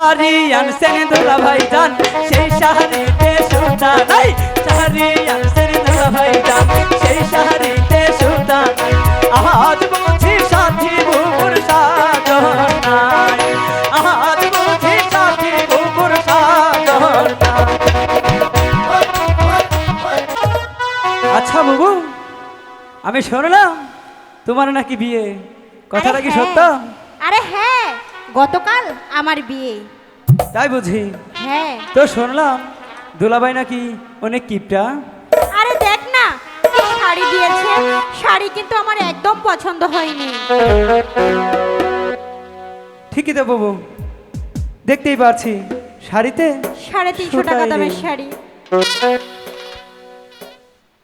শাড়ি আনছেন দুলা ভাই যান সেই শাড়িতে সুতা নাই শাড়ি আনছেন দুলা ভাই যান সেই শাড়িতে সুতা আজ বুঝি সাথী বুকুর সাগর নাই আজ বুঝি সাথী বুকুর সাগর আচ্ছা বাবু আমি শুনলাম তোমার নাকি বিয়ে। কথাটা কি হ্যাঁ। সত্য? আরে হ্যাঁ। গতকাল আমার বিয়ে। তাই বুঝি? হ্যাঁ। তো শুনলাম দুলাভাই নাকি অনেক কিপটা। আরে দেখ না কি শাড়ি দিয়েছে শাড়ি কিন্তু আমার একদম পছন্দ হয়নি। ঠিকই তো বাবু দেখতেই পাচ্ছি শাড়িতে সাড়ে তিনশো টাকা দামের। শাড়ি।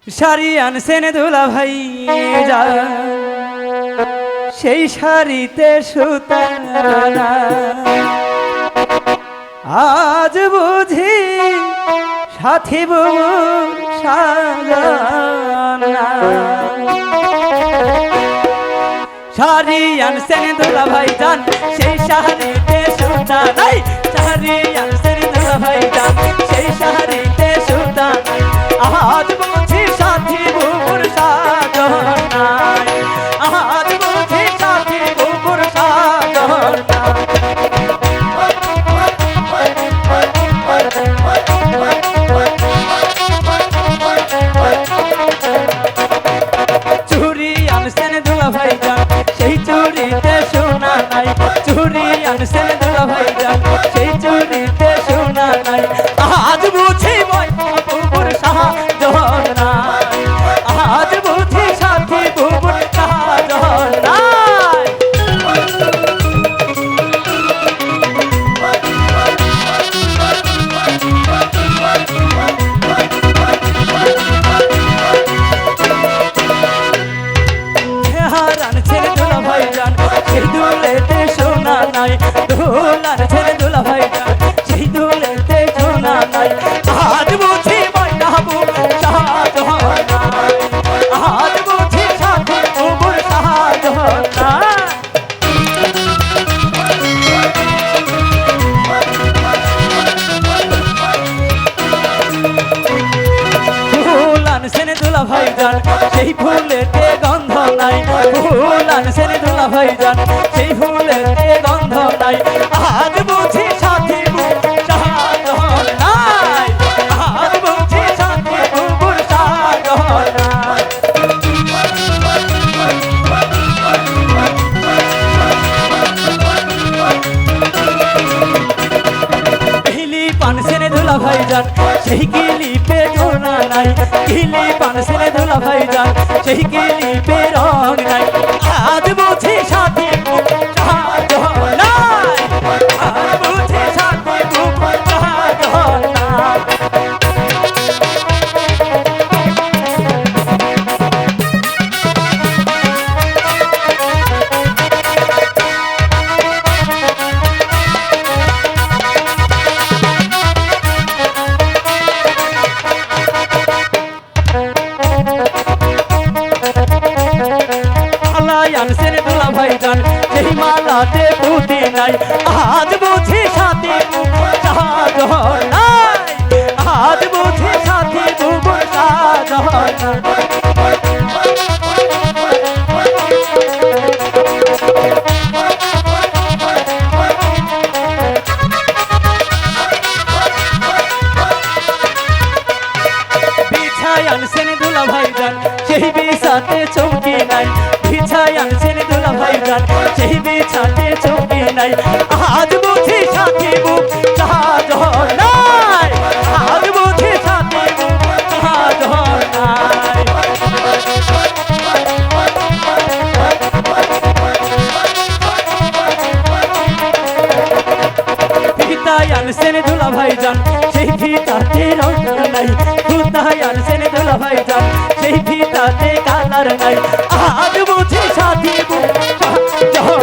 শাড়ি আনছেন দুলা ভাই যা সেই শাড়িতে সুতা। আজ বুঝি সাথী বউ সাজানা শাড়ি আনছেন দুলা ভাই জান, সেই শাড়িতে সুতা নাই understand দোলার ছেলে দুলা ভাই সেই দুলেতে সোনা নাই। আজ বুঝি ময়নাবু সাহায্য নাই। আজ বুঝি সাথে উবুর সাহায্য নাই। দুলা ভাই যান সেই ফুলেতে দুলা ভাই যান, সেই ফুলেতে গন্ধ নাই। আজ বুঝি সাথী সেই কিলি পে জোনা নাই। হিলি পানসেনে দুলা ভাই যান, সেই কিলি পে রং নাই। মালাতে পুঁতি নাই। আজ বুঝি সাথী নাই। আজ বুঝি সাথী সেই বিছাতে চৌকি নাই। বিছাই যান সেই বিছাতে চৌকি নাই। আজ বুঝি সাথী বুক সাহায্য নাই। আজ বুঝি সাথী বুক সাহায্য নাই। পিতাই আনছেন দুলা ভাই যান সেই ফিতাতে রং নাই। পিতাই আনছেন দুলা ভাই যান সেই ফিতাতে কালার নাই। আজ বুঝি সাথী নাই